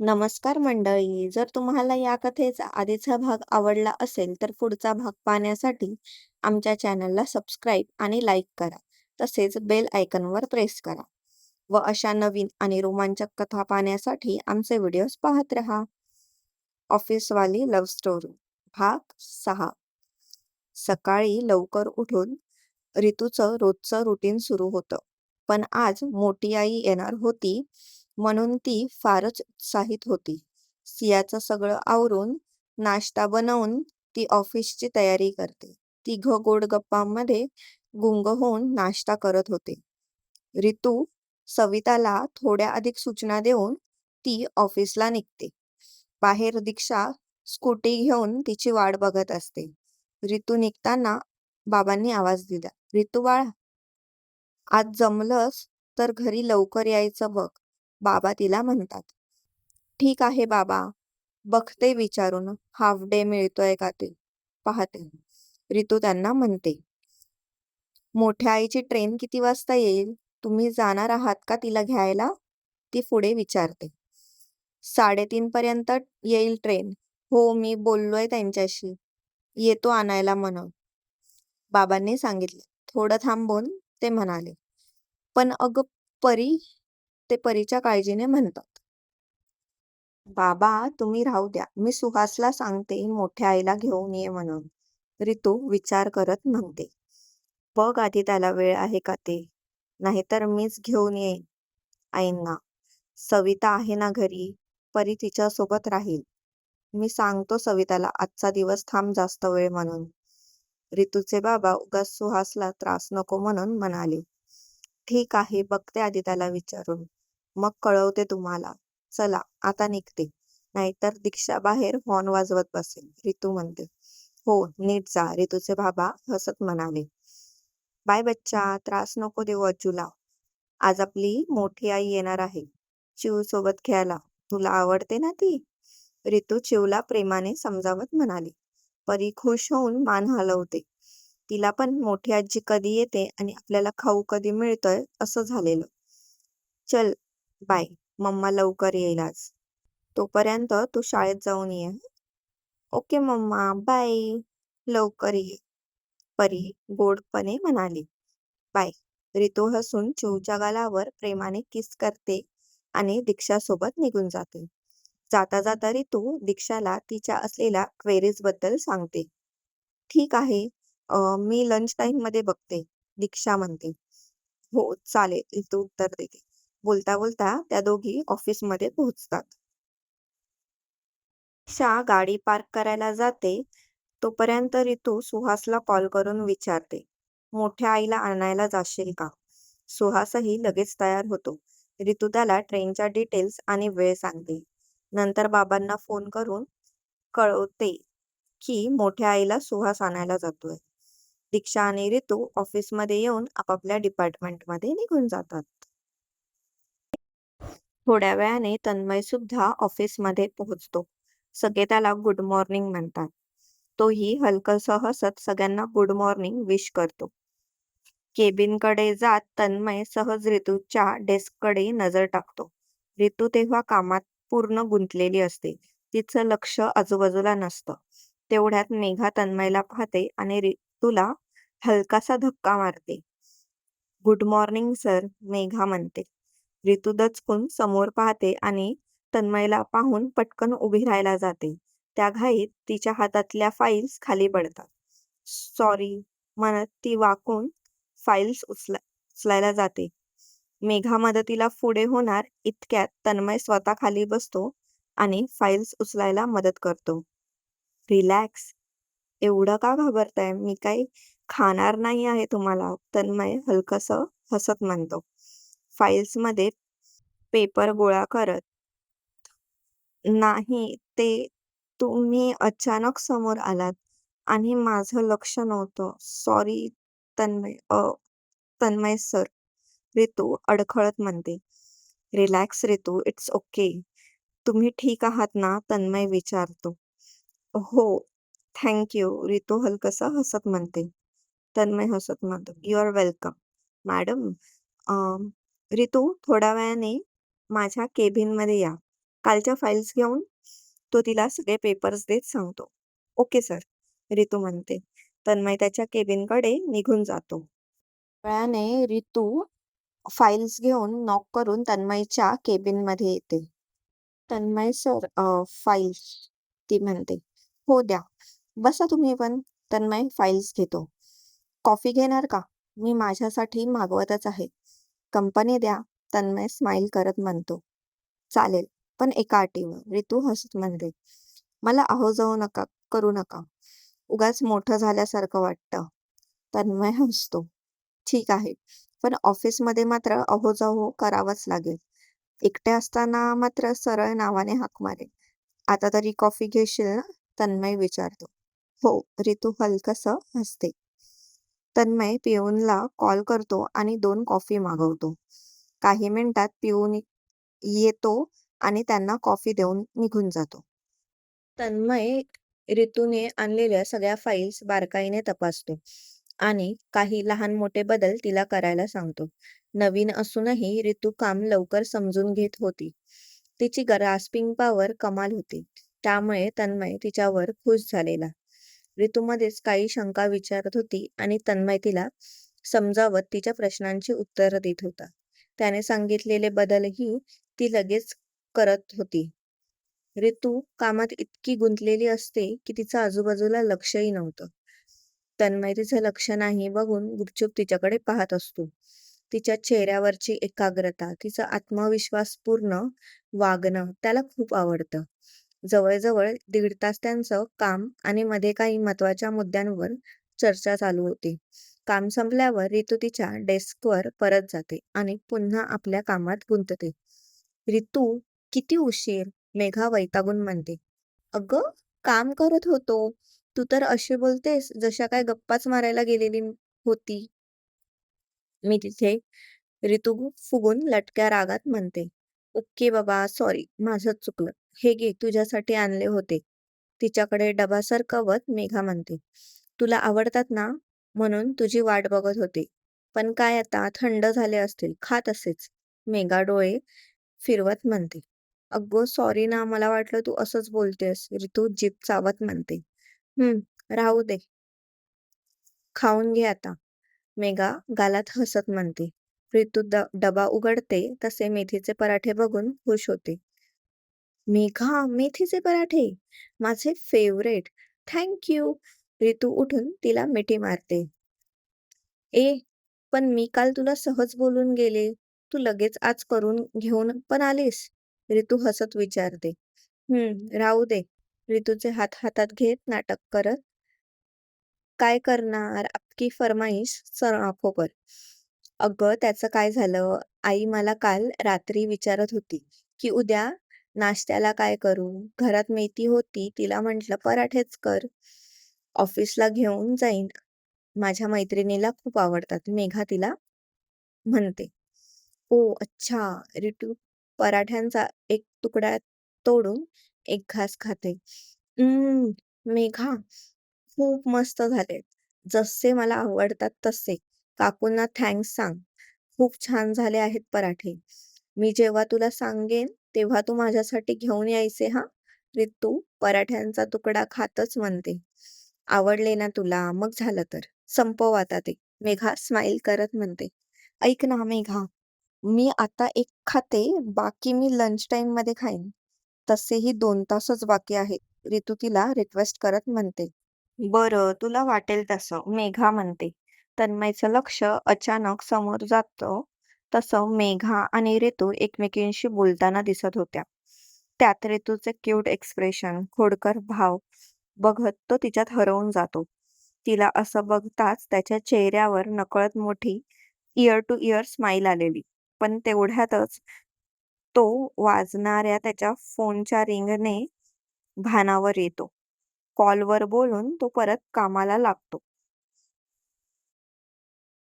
नमस्कार मंडळी. जर तुम्हाला या कथेचा आधीचा भाग आवडला असेल तर पुढचा भाग पाहण्यासाठी आमच्या चॅनलला सबस्क्राईब आणि लाईक करा. तसेच बेल आयकॉनवर प्रेस करा. व अशा नवीन आणि रोमांचक कथा पाहण्यासाठी आमचे व्हिडिओज पाहत रहा. ऑफिसवाली लव्ह स्टोरी भाग सहा सकाळी लवकर उठून रितूचं रोजचं रुटीन सुरू होतं. पण आज मोठी आई येणार होती म्हणून ती फारच उत्साहित होती. सियाचं सगळं आवरून, नाश्ता बनवून ती ऑफिसची तयारी करते. तिघ गोड गप्पांमध्ये गुंग होऊन नाश्ता करत होते. रितू सविताला थोड्या अधिक सूचना देऊन ती ऑफिसला निघते. बाहेर दीक्षा स्कूटी घेऊन तिची वाट बघत असते. रितू निघताना बाबांनी आवाज दिला, "रितू बाळा, आज जमलंस तर घरी लवकर यायचं बघ. बाबा तिला म्हणतात. ठीक आहे बाबा, बघते विचारून हाफ डे मिळतोय का ते, पाहते. रितू त्यांना म्हणते. मोठ्या आईची ट्रेन किती वाजता येईल? तुम्ही जाणार आहात का तिला घ्यायला? ती पुढे विचारते. साडेतीन पर्यंत येईल ट्रेन. हो मी बोललोय त्यांच्याशी. येतो आणायला म्हणून. बाबांनी सांगितले. थोडं थांबून ते म्हणाले. पण अगं परी, ते परीच्या काळजीने म्हणतात. बाबा तुम्ही राहू द्या. मी सुहासला सांगते मोठ्या आईला घेऊन ये म्हणून. रितू विचार करत म्हणते. बघ आधी त्याला वेळ आहे का ते. नाहीतर मीच घेऊन येईन आईंना. सविता आहे ना घरी. परी तिच्या सोबत राहील. मी सांगतो सविताला आजचा दिवस थांब जास्त वेळ म्हणून. रितूचे बाबा उगाच सुहासला त्रास नको म्हणून म्हणाले. ठीक आहे बघते आधी त्याला विचारून. मग कळवते तुम्हाला. चला आता निघते. नाहीतर दीक्षा बाहेर हॉर्न वाजवत बसेल. रितू म्हणते. हो नीट जा. रितूचे बाबा हसत म्हणाले. बाय बच्चा, त्रास नको देऊ अज्जूला. आज आपली मोठी आई येणार आहे. चिऊ सोबत खेळायला. तुला आवडते ना ती? रितू चिवला प्रेमाने समजावत म्हणाली. परी खुश होऊन मान हलवते. तिला पण मोठी आजी कधी येते आणि आपल्याला खाऊ कधी मिळतोय असं झालेलं. चल बाय. मम्मा लवकर येईल आज. तोपर्यंत तू शाळेत जाऊन ये. Okay mamma bye. लवकर ये. परी गोडपणे म्हणाली. बाय. रितू हसून चिवच्या गालावर प्रेमाने किस करते आणि दीक्षासोबत निघून जाते. जाता जाता रितू दीक्षाला तिच्या असलेल्या क्वेरीजबद्दल सांगते. ठीक आहे. मी लंच टाइममध्ये बघते. दीक्षा म्हणते. हो चालेल. रितू उत्तर देते. बोलता बोलता त्या दोघी ऑफिसमध्ये पोहोचतात. शा गाडी पार्क करायला जाते तोपर्यंत रितू सुहासला कॉल करून विचारते. मोठ्या आईला आणायला जाशील का? सुहासही लगेच तयार होतो. रितू त्याला ट्रेनच्या डिटेल्स आणि वेळ सांगते. नंतर बाबांना फोन करून कळवते की मोठ्या आईला सुहास आणायला जातोय. दीक्षा आणि रितू ऑफिसमध्ये येऊन आपापल्या डिपार्टमेंटमध्ये निघून जातात. थोड्या वेळाने तन्मय सुद्धा ऑफिसमध्ये पोहोचतो. सगळे त्याला गुड मॉर्निंग म्हणतात. तोही हलकस हसत सगळ्यांना गुड मॉर्निंग विश करतो. केबिनकडे जात तन्मय सहज रितूच्या डेस्ककडे नजर टाकतो. ऋतू तेव्हा कामात पूर्ण गुंतलेली असते. तिचं लक्ष आजूबाजूला नसतं. तेवढ्यात मेघा तन्मयला पाहते आणि ऋतूला हलकासा धक्का मारते. गुड मॉर्निंग सर, मेघा म्हणते. रितू दचकून समोर पाहते आणि तन्मयला पाहून पटकन उभी राहायला जाते. त्या घाईत तिच्या हातातल्या फाईल्स खाली पडतात. सॉरी म्हणत ती वाकून फाईल्स उचलायला जाते. मेघा मदतीला पुढे होणार इतक्यात तन्मय स्वतः खाली बसतो आणि फाईल्स उचलायला मदत करतो. रिलॅक्स. एवढं का घाबरताय? मी काही खाणार नाही आहे तुम्हाला, तन्मय हलकस हसत म्हणतो. फाईल्समध्ये पेपर गोळा करत. नाही ते तुम्ही अचानक समोर आलात आणि माझं लक्ष नव्हतं. सॉरी तन्मय तन्मय सर, रितू अडखळत म्हणते. Relax Ritu, it's okay. तुम्ही ठीक आहात ना? तन्मय विचारतो. हो, थँक्यू रितू हलकसं हसत म्हणते. तन्मय हसत म्हणतो. You are welcome. Madam, Ritu थोड्या वेळाने माझ्या केबिनमध्ये या. कालच्या फाईल्स घेऊन तो तिला सगळे पेपर्स देत सांगतो. ओके सर रितू म्हणते. तन्मय त्याच्या केबिनकडे निघून जातो. वेळाने रितू फाईल्स घेऊन नॉक करून तन्मयच्या केबिनमध्ये येते. तन्मय सर फाईल्स ती म्हणते हो द्या बसा तुम्ही पण. तन्मय फाईल्स घेतो. कॉफी घेणार का? मी माझ्यासाठी मागवतच आहे. कंपनी द्या तन्मय स्माइल करत म्हणतो. चालेल पण एका अटीवर रितू हसत म्हणते. मला अहो जाऊ नका करू नका. उगाच मोठं झाल्यासारखं वाटतं. तन्मय हसतो. ठीक आहे पण ऑफिसमध्ये मात्र अहो जाऊ करावंच लागेल. एकटे असताना मात्र सरळ नावाने हाक मारेल. आता तरी कॉफी घेशील ना? तन्मय विचारतो. हो रितू हलकस हसते. तन्मय पिऊनला कॉल करतो आणि दोन कॉफी मागवतो. काही मिनिटात पिऊन येतो आणि त्यांना कॉफी देऊन निघून जातो. तन्मय रितूने आणलेल्या सगळ्या फाईल्स बारकाईने तपासतो आणि काही लहान मोठे बदल तिला करायला सांगतो. नवीन असूनही रितू काम लवकर समजून घेत होती. तिची ग्रास्पिंग पॉवर कमाल होती. त्यामुळे तन्मय तिच्यावर खुश झालेला. ऋतूमध्येच काही शंका विचारत होती आणि तन्मय तिला समजावत तिच्या प्रश्नांची उत्तरं देत होता. त्याने सांगितलेले बदलही ती लगेच करत होती. ऋतू कामात इतकी गुंतलेली असते की तिचं आजूबाजूला लक्षही नव्हतं. तन्मय तिचं लक्ष नाही बघून गुपचूप तिच्याकडे पाहत असतो. तिच्या चेहऱ्यावरची एकाग्रता तिचा आत्मविश्वास पूर्ण वागणं त्याला खूप आवडतं. जवळजवळ दीड तास त्यांचं काम आणि मध्ये काही महत्त्वाच्या मुद्द्यांवर चर्चा चालू होती. काम संपल्यावर रितू तिच्या डेस्कवर परत जाते आणि पुन्हा आपल्या कामात गुंतते. रितू किती उशीर? मेघा वैतागून म्हणते. अगं काम करत होतो. तू तर अशी बोलतेस जशा काय गप्पाच मारायला गेलेली होती. मी तिथे रितू फुगून लटक्या रागात म्हणते. ओके बाबा सॉरी माझं चुकलं. हे घे तुझ्यासाठी आणले होते. तिच्याकडे डबा सरकवत मेघा म्हणते. तुला आवडतात ना? म्हणून तुझी वाट बघत होते. पण काय आता? थंड झाले असतील. खात असेच. मेघा डोळे फिरवत म्हणते. अगो सॉरी ना मला वाटलं तू असंच बोलतेस. ऋतू जीप चावत म्हणते. हम्म राहू दे. खाऊन घे आता. मेघा गालात हसत म्हणते. रितू डबा उघडते तसे मेथीचे पराठे बघून खुश होते. मेघा मेथीचे पराठे? माझे फेवरेट थँक्यू रितू उठून तिला मिठी मारते. ए पण मी काल तुला सहज बोलून गेले. तू लगेच आज करून घेऊन पण आलीस? रितू हसत विचारते. हम्म राहू दे. रितूचे हात हातात घेत नाटक करत. काय करणार? आपकी फरमाईश सर आंखों पर अगं त्याचं काय झालं? आई मला काल रात्री विचारत होती की उद्या नाश्त्याला काय करू? घरात मेथी होती तिला म्हंटल पराठेच कर. ऑफिसला घेऊन जाईन. माझ्या मैत्रिणीला खूप आवडतात. मेघा तिला म्हणते. ओ अच्छा. रिटू पराठ्यांचा एक तुकडा तोडून एक घास खाते. मेघा खूप मस्त झाले जसे मला आवडतात तसे. काकूंना थँक्स सांग. खूप छान झाले आहेत पराठे. मी जेव्हा तुला सांगेन तेव्हा तू माझ्यासाठी घेऊन यायचे हा? रितू पराठ्यांचा तुकडा खातच म्हणते. आवडले ना तुला? मग झालं तर. संपव आता ते. मेघा स्माइल करत म्हणते. ऐक ना मेघा मी आता एक खाते बाकी मी लंच टाइममध्ये खाईन. तसेही दोन तासच बाकी आहेत. रितू तिला रिक्वेस्ट करत म्हणते. बरं तुला वाटेल तसं मेघा म्हणते. तन्मयचं लक्ष अचानक समोर जातं. तसं मेघा आणि रितू एकमेकींशी बोलताना दिसत होत्या. त्यात रितूचे क्यूट एक्सप्रेशन खोडकर भाव बघत तो तिच्यात हरवून जातो. तिला असं बघताच त्याच्या चेहऱ्यावर नकळत मोठी इयर टू इयर स्माईल आलेली. पण तेवढ्यातच तो वाजणाऱ्या त्याच्या फोनच्या रिंगने भानावर येतो. कॉलवर बोलून तो परत कामाला लागतो.